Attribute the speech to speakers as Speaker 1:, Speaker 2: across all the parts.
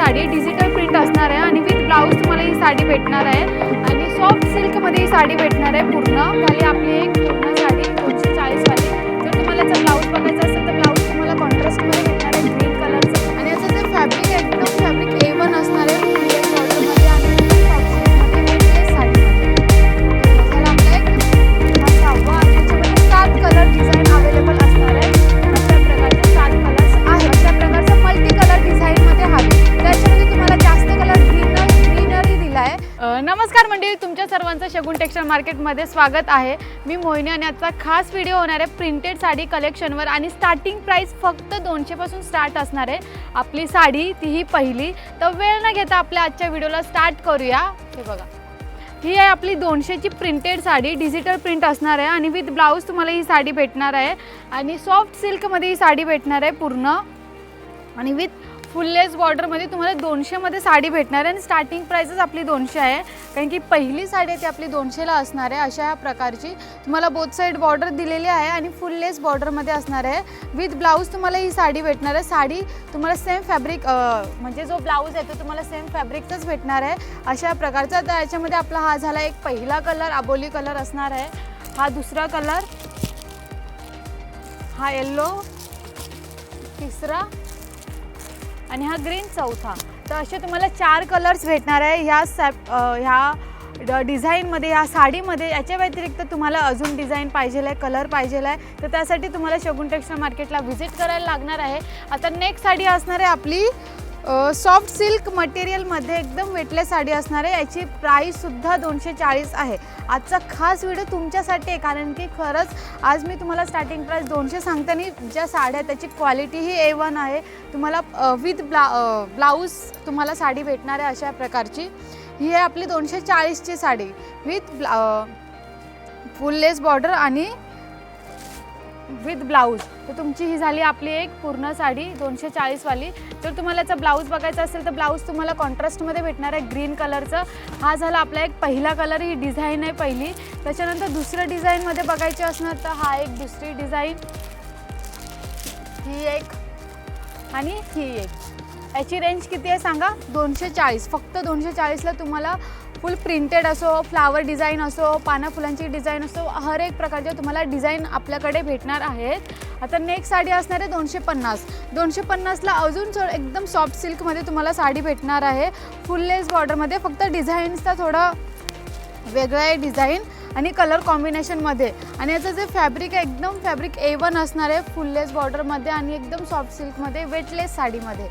Speaker 1: Sari digital print असणार आहे आणि विथ ब्लाऊज तुम्हाला ही साडी भेटणार आहे. आणि सॉफ्ट सिल्कमध्ये ही साडी भेटणार आहे पूर्ण. झाली आपली एक पूर्ण साडी दोनशे चाळीस वाली. जर तुम्हाला याचा ब्लाऊज बघायचा असेल तर ब्लाऊज तुम्हाला कॉन्ट्रास्टमध्ये भेटणार आहे ग्रीन कलरचं आणि याचं जे फॅब्रिक आहे एकदम फॅब्रिक ए वन असणार आहे. शगुन टेक्स्टाईल मार्केटमध्ये स्वागत आहे. मी मोहिनी आणि आजचा खास व्हिडिओ होणार आहे प्रिंटेड साडी कलेक्शनवर आणि स्टार्टिंग प्राईस फक्त दोनशेपासून स्टार्ट असणार आहे. आपली साडी तीही पहिली. तर वेळ न घेता आपल्या आजच्या व्हिडिओला स्टार्ट करूया. हे बघा. ही आहे आपली दोनशेची प्रिंटेड साडी. डिजिटल प्रिंट असणार आहे आणि विथ ब्लाऊज तुम्हाला ही साडी भेटणार आहे. आणि सॉफ्ट सिल्कमध्ये ही साडी भेटणार आहे पूर्ण. आणि विथ फुललेस बॉर्डरमध्ये तुम्हाला दोनशेमध्ये साडी भेटणार आहे आणि स्टार्टिंग प्राईसच आपली दोनशे आहे. कारण की पहिली साडी आहे ती आपली दोनशेला असणार आहे अशा या प्रकारची तुम्हाला बोथ साईड बॉर्डर दिलेली आहे आणि फुललेस बॉर्डरमध्ये असणार आहे. विथ ब्लाऊज तुम्हाला ही साडी भेटणार आहे. साडी तुम्हाला सेम फॅब्रिक म्हणजे जो ब्लाऊज आहे तो तुम्हाला सेम फॅब्रिकचाच भेटणार आहे. अशा प्रकारचा तर याच्यामध्ये आपला हा झाला एक पहिला कलर आबोली कलर असणार आहे. हा दुसरा कलर हा येल्लो तिसरा आणि हा ग्रीन चौथा. तर असे तुम्हाला चार कलर्स भेटणार आहे. ह्या सॅप ह्या ड- डिझाईनमध्ये ह्या साडीमध्ये याच्या व्यतिरिक्त तुम्हाला अजून डिझाईन पाहिजे आहे कलर पाहिजे आहे तर त्यासाठी तुम्हाला शगुन टेक्स्टाईल मार्केटला व्हिजिट करायला लागणार आहे. आता नेक्स्ट साडी असणार आहे आपली सॉफ्ट सिल्क मटेरियलमध्ये एकदम वेटलेस साडी असणार आहे. याची प्राईससुद्धा दोनशे चाळीस आहे. आजचा खास व्हिडिओ तुमच्यासाठी आहे कारण की खरंच आज मी तुम्हाला स्टार्टिंग प्राईस दोनशे सांगताना ज्या साड्या त्याची क्वालिटीही ए वन आहे. तुम्हाला विथ ब्ला ब्लाऊज तुम्हाला साडी भेटणार आहे अशा प्रकारची. ही आहे आपली दोनशे चाळीसची साडी. विथ ब्ला फुल लेस बॉर्डर आणि विथ ब्लाऊज तर तुमची ही झाली आपली एक पूर्ण साडी दोनशे चाळीसवाली जर तुम्हाला याचा ब्लाऊज बघायचा असेल तर ब्लाऊज तुम्हाला कॉन्ट्रास्टमध्ये भेटणार आहे ग्रीन कलरचं हा झाला आपला एक पहिला कलर ही डिझाईन आहे पहिली. त्याच्यानंतर दुसऱ्या डिझाईनमध्ये बघायचे असणार तर हा एक दुसरी डिझाईन ही एक आणि ही एक. याची रेंज किती आहे सांगा? दोनशे चाळीस फक्त दोनशे चाळीसला तुम्हाला फुल प्रिंटेड असो फ्लावर डिझाईन असो पानं फुलांची डिझाईन असो हर एक प्रकारचे तुम्हाला डिझाईन आपल्याकडे भेटणार आहेत. आता नेक्स्ट साडी असणार आहे दोनशे पन्नास. दोनशे पन्नासला अजून थोडं एकदम सॉफ्ट सिल्कमध्ये तुम्हाला साडी भेटणार आहे. फुल लेस बॉर्डरमध्ये फक्त डिझाईन्सचा थोडा वेगळा आहे डिझाईन आणि कलर कॉम्बिनेशनमध्ये आणि याचं जे फॅब्रिक आहे एकदम फॅब्रिक ए वन असणार आहे फुल लेस बॉर्डरमध्ये आणि एकदम सॉफ्ट सिल्कमध्ये वेटलेस साडीमध्ये.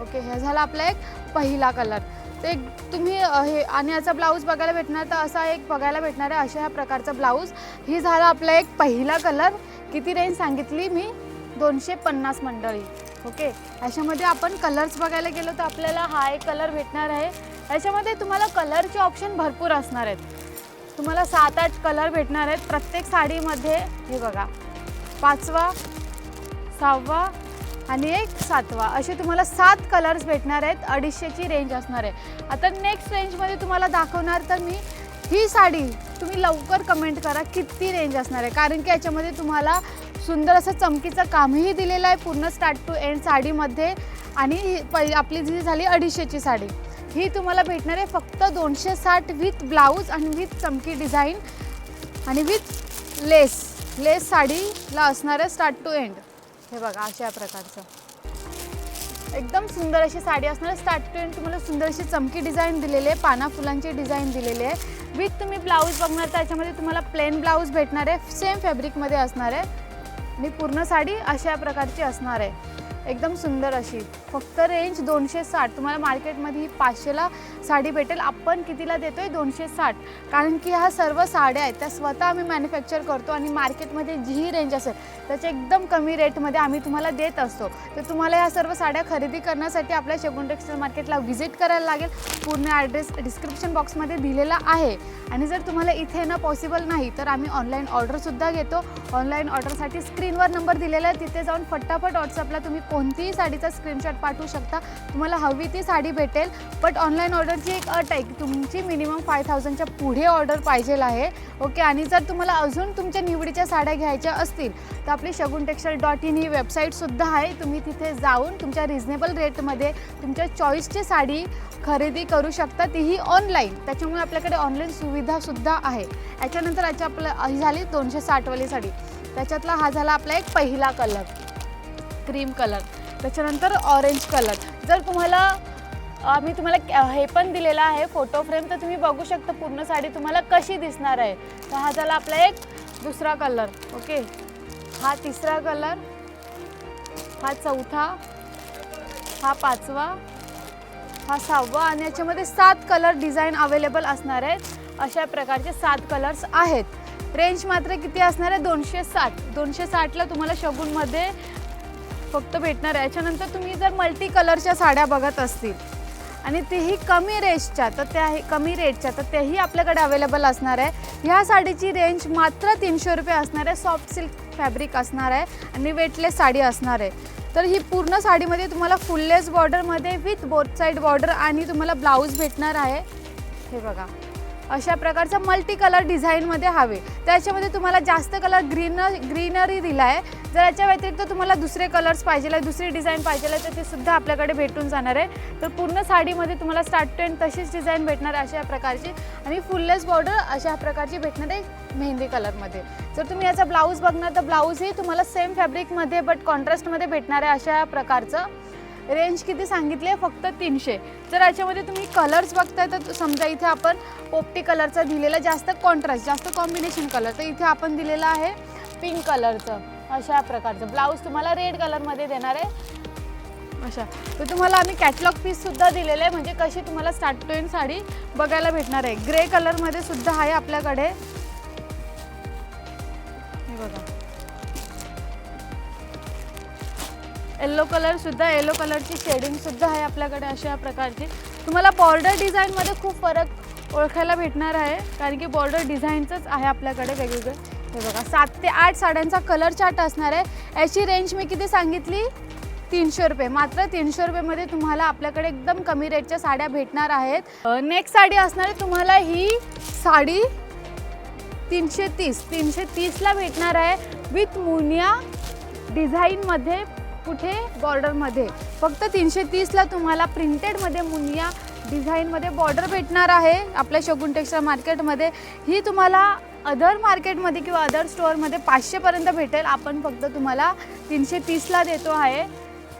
Speaker 1: ओके हे झाला आपला एक पहिला कलर एक तुम्ही हे आणि याचा ब्लाऊज बघायला भेटणार तर असा एक बघायला भेटणार आहे अशा ह्या प्रकारचा ब्लाऊज. ही झाला आपला एक पहिला कलर. किती रेंज सांगितली मी? दोनशे पन्नास मंडळी. ओके? याच्यामध्ये आपण कलर्स बघायला गेलो तर आपल्याला हा एक कलर भेटणार आहे. याच्यामध्ये तुम्हाला कलरचे ऑप्शन भरपूर असणार आहेत. तुम्हाला सात आठ कलर भेटणार आहेत. प्रत्येक साडीमध्ये हे बघा पाचवा सहावा आणि एक सातवा. असे तुम्हाला सात कलर्स भेटणार आहेत. अडीचशेची रेंज असणार आहे. आता नेक्स्ट रेंजमध्ये तुम्हाला दाखवणार तर मी ही साडी तुम्ही लवकर कमेंट करा किती रेंज असणार आहे. कारण की याच्यामध्ये तुम्हाला सुंदर असं चमकीचं कामही दिलेलं आहे. पूर्ण स्टार्ट टू एंड साडीमध्ये. आणि ही आपली जी झाली अडीचशेची साडी. ही तुम्हाला भेटणार आहे फक्त दोनशे साठ विथ ब्लाऊज आणि विथ चमकी डिझाईन आणि विथ लेस लेस साडीला असणार आहे स्टार्ट टू एंड हे बघा अशा प्रकारचं. एकदम सुंदर अशी साडी असणार. स्टार्टिंग स्टार्ट तुम्हाला सुंदर अशी चमकी डिझाईन दिलेली आहे पाना फुलांची डिझाईन दिलेली आहे. विथ तुम्ही ब्लाऊज बघणार तर याच्यामध्ये तुम्हाला प्लेन ब्लाऊज भेटणार आहे. सेम फॅब्रिकमध्ये असणार आहे. आणि पूर्ण साडी अशा प्रकारची असणार आहे. एकदम सुंदर अशी. फक्त रेंज दोनशे साठ. तुम्हाला मार्केटमध्ये ही पाचशेला साडी भेटेल. आपण कितीला देतो आहे दोनशे साठ. कारण की ह्या सर्व साड्या आहेत त्या स्वतः आम्ही मॅन्युफॅक्चर करतो आणि मार्केटमध्ये जी रेंज असेल त्याच्या एकदम कमी रेटमध्ये आम्ही तुम्हाला देत असतो. तर तुम्हाला ह्या सर्व साड्या खरेदी करण्यासाठी आपल्या शगुन टेक्स्टाईल मार्केटला व्हिजिट करायला लागेल. पूर्ण ॲड्रेस डिस्क्रिप्शन बॉक्समध्ये दिलेला आहे. आणि जर तुम्हाला इथे येणं पॉसिबल नाही तर आम्ही ऑनलाईन ऑर्डरसुद्धा घेतो. ऑनलाईन ऑर्डरसाठी स्क्रीनवर नंबर दिलेला आहे. तिथे जाऊन फटाफट व्हॉट्सअपला तुम्ही कोणतीही साडीचा स्क्रीनशॉट पाठवू शकता. तुम्हाला हवी ती साडी भेटेल. बट ऑनलाईन ऑर्डरची एक अट आहे की तुमची मिनिमम फाय थाउजंडच्या पुढे ऑर्डर पाहिजेल आहे. ओके आणि जर तुम्हाला अजून तुमच्या निवडीच्या साड्या घ्यायच्या असतील तर आपली शगुन टेक्स्टाईल डॉट इन ही वेबसाईटसुद्धा आहे. तुम्ही तिथे जाऊन तुमच्या रिझनेबल रेटमध्ये तुमच्या चॉईसची साडी खरेदी करू शकता. तीही ऑनलाईन त्याच्यामुळे आपल्याकडे ऑनलाईन सुविधासुद्धा आहे. याच्यानंतर याच्या आपलं ही झाली दोनशे साठवाली साडी. त्याच्यातला हा झाला आपला एक पहिला कलर क्रीम कलर त्याच्यानंतर ऑरेंज कलर जर तुम्हाला आम्ही तुम्हाला हे पण दिलेलं आहे फोटो फ्रेम तर तुम्ही बघू शकता पूर्ण साडी तुम्हाला कशी दिसणार आहे. तर हा झाला आपला एक दुसरा कलर ओके हा तिसरा कलर हा चौथा हा पाचवा हा सहावा आणि याच्यामध्ये सात कलर डिझाईन अवेलेबल असणार आहेत. अशा प्रकारचे सात कलर्स आहेत. रेंज मात्र किती असणार आहे? दोनशे साठ. दोनशे साठला तुम्हाला शगुनमध्ये फक्त भेटणार आहे. याच्यानंतर तुम्ही जर मल्टी कलरच्या साड्या बघत असतील आणि तेही कमी रेंजच्या तर त्या कमी रेटच्या तर तेही आपल्याकडे अवेलेबल असणार आहे. ह्या साडीची रेंज मात्र तीनशे रुपये असणार आहे. सॉफ्ट सिल्क फॅब्रिक असणार आहे आणि वेटलेस साडी असणार आहे. तर ही पूर्ण साडीमध्ये तुम्हाला फुललेस बॉर्डरमध्ये विथ बोथ साईड बॉर्डर आणि तुम्हाला ब्लाऊज भेटणार आहे. हे बघा. अशा प्रकारचा मल्टी कलर डिझाईनमध्ये हवे. त्याच्यामध्ये तुम्हाला जास्त कलर ग्रीन ग्रीनरी दिला आहे जर याच्या व्यतिरिक्त तुम्हाला दुसरे कलर्स पाहिजे आहे दुसरी डिझाईन पाहिजे आहे तर ते सुद्धा आपल्याकडे भेटून जाणार आहे. तर पूर्ण साडीमध्ये तुम्हाला स्टार्ट टू एंड तशीच डिझाईन भेटणार आहे अशा प्रकारची. आणि फुललेस बॉर्डर अशा प्रकारची भेटणार आहे मेहंदी कलरमध्ये जर तुम्ही याचा ब्लाऊज बघणार तर ब्लाऊजही तुम्हाला सेम फॅब्रिकमध्ये बट कॉन्ट्रास्टमध्ये भेटणार आहे अशा प्रकारचं. रेंज किती सांगितली आहे? फक्त तीनशे. जर याच्यामध्ये तुम्ही कलर्स बघताय तर समजा इथे आपण पोपटी कलरचा दिलेला जास्त कॉन्ट्रास्ट जास्त कॉम्बिनेशन कलर तर इथे आपण दिलेलं आहे पिंक कलरचं अशा प्रकारचं. ब्लाऊज तुम्हाला रेड कलरमध्ये देणार आहे. अशा. तर तुम्हाला आम्ही कॅटलॉग पीससुद्धा दिलेलं आहे. म्हणजे कशी तुम्हाला स्टार्ट टू एंड साडी बघायला भेटणार आहे. ग्रे कलरमध्ये सुद्धा आहे आपल्याकडे. येल्लो कलरसुद्धा येलो कलरची शेडिंगसुद्धा आहे आपल्याकडे अशा प्रकारची. तुम्हाला बॉर्डर डिझाईनमध्ये खूप फरक ओळखायला भेटणार आहे कारण की बॉर्डर डिझाईनचंच आहे आपल्याकडे वेगवेगळं. हे बघा सात ते आठ साड्यांचा कलर चार्ट असणार आहे. याची रेंज मी किती सांगितली? तीनशे रुपये. मात्र तीनशे रुपयेमध्ये तुम्हाला आपल्याकडे एकदम कमी रेटच्या साड्या भेटणार आहेत. नेक्स्ट साडी असणार आहे तुम्हाला ही साडी तीनशे तीस. तीनशे तीसला भेटणार आहे. विथ मुनिया डिझाईनमध्ये कुठे? बॉर्डरमध्ये फक्त तीनशे तीसला तुम्हाला प्रिंटेडमध्ये मुनिया डिझाईनमध्ये बॉर्डर भेटणार आहे आपल्या शगुन टेक्स्टाईल मार्केटमध्ये ही तुम्हाला अदर मार्केटमध्ये किंवा अदर स्टोअरमध्ये पाचशेपर्यंत भेटेल. आपण फक्त तुम्हाला तीनशे तीसला देतो आहे.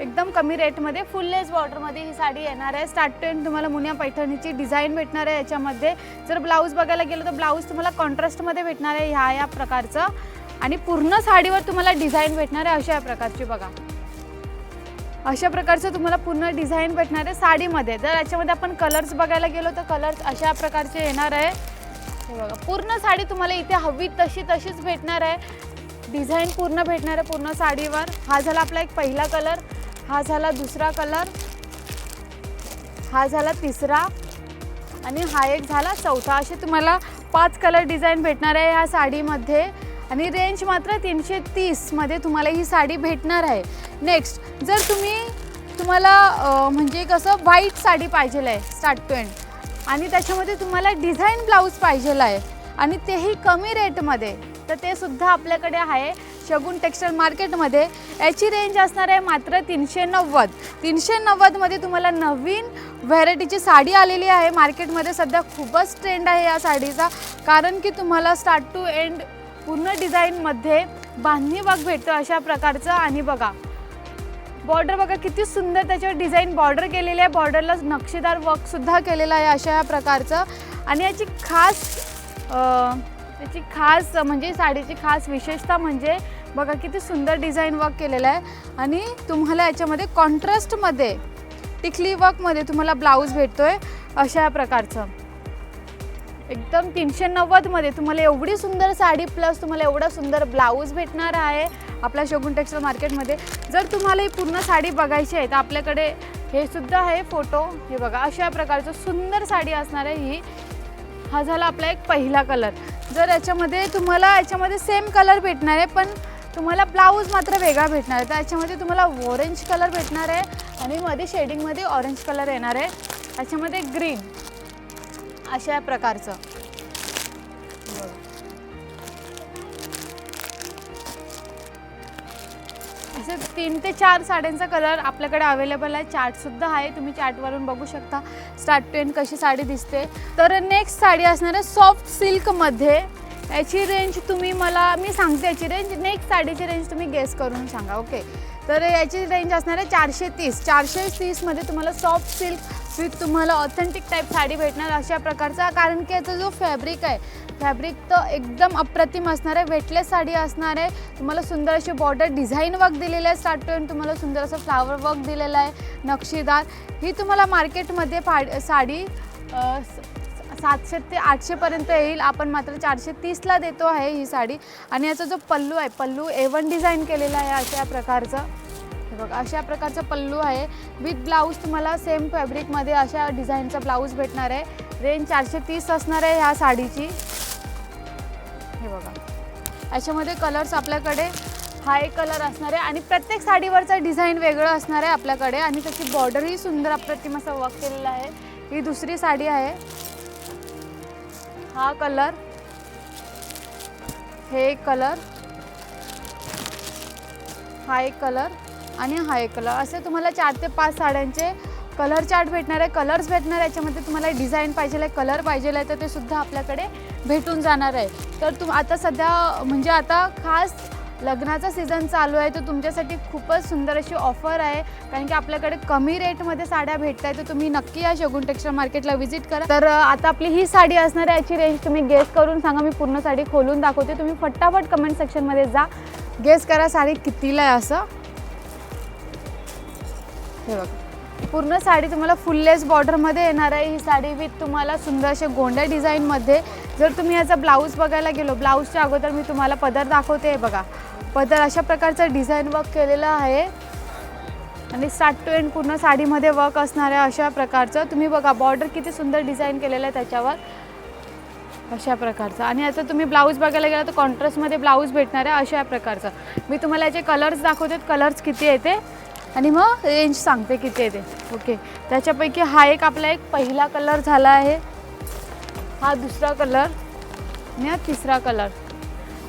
Speaker 1: एकदम कमी रेटमध्ये फुल लेस बॉर्डरमध्ये ही साडी येणार आहे. स्टार्ट टू एंड तुम्हाला मुनिया पैठणीची डिझाईन भेटणार आहे याच्यामध्ये. जर ब्लाऊज बघायला गेलं तर ब्लाऊज तुम्हाला कॉन्ट्रास्टमध्ये भेटणार आहे ह्या या प्रकारचं. आणि पूर्ण साडीवर तुम्हाला डिझाईन भेटणार आहे अशा या प्रकारची बघा. अशा प्रकारचं तुम्हाला पूर्ण डिझाईन भेटणार आहे साडीमध्ये. जर याच्यामध्ये आपण कलर्स बघायला गेलो तर कलर्स अशा प्रकारचे येणार आहे. हे बघा पूर्ण साडी तुम्हाला इथे हवी तशी तशीच भेटणार आहे. डिझाईन पूर्ण भेटणार आहे पूर्ण साडीवर. हा झाला आपला एक पहिला कलर हा झाला दुसरा कलर हा झाला तिसरा आणि हा एक झाला चौथा. असे तुम्हाला पाच कलर डिझाईन भेटणार आहे ह्या साडीमध्ये. आणि रेंज मात्र तीनशे तीसमध्ये तुम्हाला ही साडी भेटणार आहे. नेक्स्ट जर तुम्ही तुम्हाला म्हणजे कसं व्हाईट साडी पाहिजे आहे स्टार्ट टू एंड आणि त्याच्यामध्ये तुम्हाला डिझाईन ब्लाऊज पाहिजे आहे आणि तेही कमी रेटमध्ये तर ते सुद्धा आपल्याकडे आहे शगुन टेक्स्टाईल मार्केटमध्ये याची रेंज असणार आहे मात्र तीनशे नव्वद. तीनशे नव्वदमध्ये तुम्हाला नवीन व्हरायटीची साडी आलेली आहे. मार्केटमध्ये सध्या खूपच ट्रेंड आहे या साडीचा. कारण की तुम्हाला स्टार्ट टू एंड पूर्ण डिझाईनमध्ये बांधणी वर्क भेटतं अशा प्रकारचं. आणि बघा बॉर्डर बघा किती सुंदर त्याच्यावर डिझाईन बॉर्डर केलेली आहे. बॉर्डरला नक्षीदार वर्कसुद्धा केलेलं आहे अशा या प्रकारचं. आणि याची खास त्याची याची खास म्हणजे साडीची खास विशेषता म्हणजे बघा किती सुंदर डिझाईन वर्क केलेलं आहे. आणि तुम्हाला याच्यामध्ये कॉन्ट्रास्टमध्ये टिकली वर्कमध्ये तुम्हाला ब्लाऊज भेटतो आहे अशा प्रकारचं. एकदम तीनशे नव्वदमध्ये तुम्हाला एवढी सुंदर साडी प्लस तुम्हाला एवढा सुंदर ब्लाऊज भेटणार आहे. आपल्या शोगुन टेक्स्टाईल मार्केटमध्ये. जर तुम्हाला ही पूर्ण साडी बघायची आहे तर आपल्याकडे हे सुद्धा आहे फोटो. हे बघा अशा प्रकारचं सुंदर साडी असणार आहे ही. हा झाला आपला एक पहिला कलर. जर याच्यामध्ये तुम्हाला याच्यामध्ये सेम कलर भेटणार आहे पण तुम्हाला ब्लाऊज मात्र वेगळा भेटणार आहे. तर याच्यामध्ये तुम्हाला ऑरेंज कलर भेटणार आहे आणि मध्ये शेडिंगमध्ये ऑरेंज कलर येणार आहे. याच्यामध्ये ग्रीन अशा प्रकारचं. असे तीन ते चार साड्यांचा कलर आपल्याकडे अवेलेबल आहे चार्टसुद्धा आहे तुम्ही चार्टवरून बघू शकता. स्टार्ट टू एंड कशी साडी दिसते. तर नेक्स्ट साडी असणार आहे सॉफ्ट सिल्कमध्ये याची रेंज तुम्ही मला मी सांगते याची रेंज नेक्स्ट साडीची रेंज तुम्ही गेस करून सांगा ओके तर याची रेंज असणार आहे चारशे तीस. चारशे तीसमध्ये तुम्हाला सॉफ्ट सिल्क विथ तुम्हाला ऑथेंटिक टाईप साडी भेटणार अशा प्रकारचा. कारण की याचा जो फॅब्रिक आहे फॅब्रिक तर एकदम अप्रतिम असणार आहे. वेटलेस साडी असणार आहे. तुम्हाला सुंदर अशी बॉर्डर डिझाईन वर्क दिलेलं आहे स्टार्ट टू तुम्हाला सुंदर असं फ्लावर वर्क दिलेलं आहे. नक्षीदार. ही तुम्हाला मार्केटमध्ये फाड साडी सातशे ते आठशेपर्यंत येईल. आपण मात्र चारशे तीसला देतो आहे ही साडी. आणि याचा जो पल्लू आहे पल्लू ए वन डिझाईन केलेला आहे अशा प्रकारचं. हे बघा अशा प्रकारचा पल्लू आहे. विथ ब्लाऊज तुम्हाला सेम फॅब्रिकमध्ये अशा डिझाईनचा ब्लाऊज भेटणार आहे. रेंज चारशे तीस असणार आहे ह्या साडीची. हे बघा. याच्यामध्ये कलर्स आपल्याकडे हा एक कलर असणार आहे आणि प्रत्येक साडीवरचं डिझाईन वेगळं असणार आहे आपल्याकडे. आणि त्याची बॉर्डरही सुंदर अप्रतिम असं वर्क केलेलं आहे. ही दुसरी साडी आहे. हा कलर हे एक कलर हा एक कलर आणि हा एक कलर असे तुम्हाला चार ते पाच साड्यांचे कलर चार्ट भेटणार आहे कलर्स भेटणार आहे याच्यामध्ये तुम्हाला डिझाईन पाहिजे आहे कलर पाहिजे आहे तर ते सुद्धा आपल्याकडे भेटून जाणार आहे. तर तुम आता सध्या म्हणजे आता खास लग्नाचा सीझन चालू आहे तर तुमच्यासाठी खूपच सुंदर अशी ऑफर आहे. कारण की आपल्याकडे कमी रेटमध्ये साड्या भेटत आहे तर तुम्ही नक्की या शगुन टेक्स्टाईल मार्केटला व्हिजिट करा. तर आता आपली ही साडी असणार आहे याची रेंज तुम्ही गेस करून सांगा मी पूर्ण साडी खोलून दाखवते. तुम्ही फटाफट कमेंट सेक्शनमध्ये जा. गेस करा साडी कितीला आहे असं. हे बघा. पूर्ण साडी तुम्हाला फुललेस बॉर्डरमध्ये येणार आहे. ही साडी विथ तुम्हाला सुंदर असे गोंड्या डिझाईनमध्ये. जर तुम्ही याचा ब्लाऊज बघायला गेलो ब्लाऊजच्या अगोदर मी तुम्हाला पदर दाखवते आहे बघा. पदर अशा प्रकारचं डिझाईन वर्क केलेलं आहे. आणि स्टार्ट टू एंड पूर्ण साडीमध्ये वर्क असणार आहे अशा प्रकारचं. तुम्ही बघा बॉर्डर किती सुंदर डिझाईन केलेलं आहे त्याच्यावर. अशा प्रकारचं. आणि याचं तुम्ही ब्लाऊज बघायला गेला तर कॉन्ट्रास्टमध्ये ब्लाऊज भेटणार आहे अशा प्रकारचं. मी तुम्हाला याचे कलर्स दाखवते. कलर्स किती येते आणि मग रेंज सांगते किती येते ओके त्याच्यापैकी हा एक आपला एक पहिला कलर झाला आहे. हा दुसरा कलर आणि हा तिसरा कलर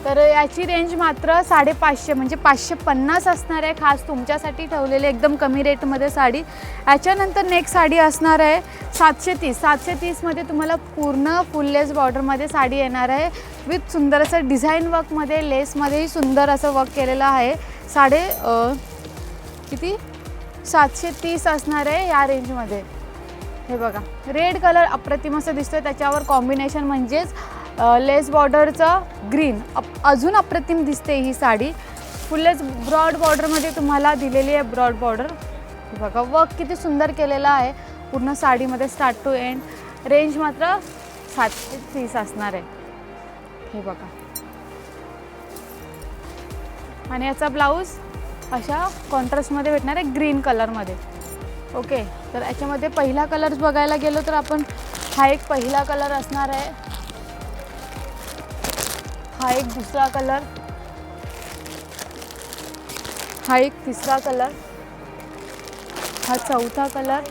Speaker 1: तर याची रेंज मात्र साडेपाचशे म्हणजे पाचशे पन्नास असणार आहे. खास तुमच्यासाठी ठेवलेली एकदम कमी रेटमध्ये साडी. याच्यानंतर नेक्स्ट साडी असणार आहे सातशे तीस. सातशे तीसमध्ये तुम्हाला पूर्ण फुललेस बॉर्डरमध्ये साडी येणार आहे. विथ सुंदर असं डिझाईन वर्कमध्ये लेसमध्येही सुंदर असं वर्क केलेलं आहे. साडे किती? सातशे तीस असणार आहे या रेंजमध्ये हे बघा रेड कलर अप्रतिम असं दिसतोय. त्याच्यावर कॉम्बिनेशन म्हणजेच लेस बॉर्डरचं ग्रीन अप अजून अप्रतिम दिसते ही साडी. फुलच ब्रॉड बॉर्डरमध्ये तुम्हाला दिलेली आहे ब्रॉड बॉर्डर हे बघा वर्क किती सुंदर केलेलं आहे. पूर्ण साडीमध्ये स्टार्ट टू एंड रेंज मात्र सातशे तीस असणार आहे. हे बघा. आणि याचा ब्लाऊज अशा कॉन्ट्रास्टमध्ये भेटणार आहे ग्रीन कलरमध्ये ओके तर याच्यामध्ये पहिला कलर्स बघायला गेलो तर आपण हा एक पहिला कलर असणार आहे. हा एक दुसरा कलर हा एक तिसरा कलर हा चौथा कलर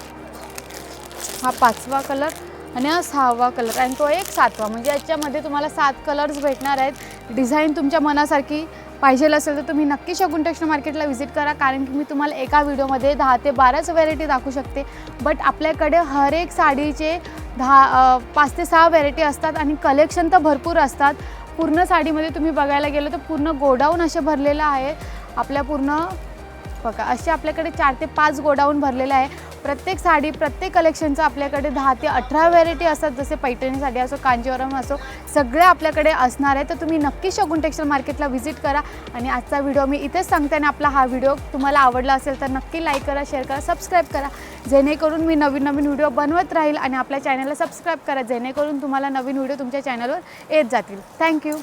Speaker 1: हा पाचवा कलर आणि हा सहावा कलर आणि तो एक सातवा. म्हणजे याच्यामध्ये तुम्हाला सात कलर्स भेटणार आहेत. डिझाईन तुमच्या मनासारखी पाहिजे असेल तर तुम्ही नक्की शगुन टेक्स्टाईल मार्केटला व्हिजिट करा कारण की मी तुम्हाला एका व्हिडिओमध्ये दहा ते बाराच व्हेरायटी दाखवू शकते. बट आपल्याकडे हर एक साडीचे दहा पाच ते सहा व्हेरायटी असतात आणि कलेक्शन तर भरपूर असतात. पूर्ण साडीमध्ये तुम्ही बघायला गेलं तर पूर्ण गोडाऊन असे भरलेलं आहे. आपल्या पूर्ण बघा असे आपल्याकडे चार ते पाच गोडाऊन भरलेले आहे. प्रत्येक साडी प्रत्येक कलेक्शनचं आपल्याकडे दहा ते अठरा व्हेरायटी असतात जसे पैठणी साडी असो कांजीवरम असो सगळे आपल्याकडे असणार आहे. तर तुम्ही नक्की शगुन टेक्स्टाईल मार्केटला व्हिजिट करा आणि आजचा व्हिडिओ मी इथेच सांगते आणि आपला हा व्हिडिओ तुम्हाला आवडला असेल तर नक्की लाईक करा शेअर करा सबस्क्राईब करा. जेणेकरून मी नवीन नवीन व्हिडिओ बनवत राहील आणि आपल्या चॅनलला सबस्क्राईब करा जेणेकरून तुम्हाला नवीन व्हिडिओ तुमच्या चॅनलवर येत जातील. थँक्यू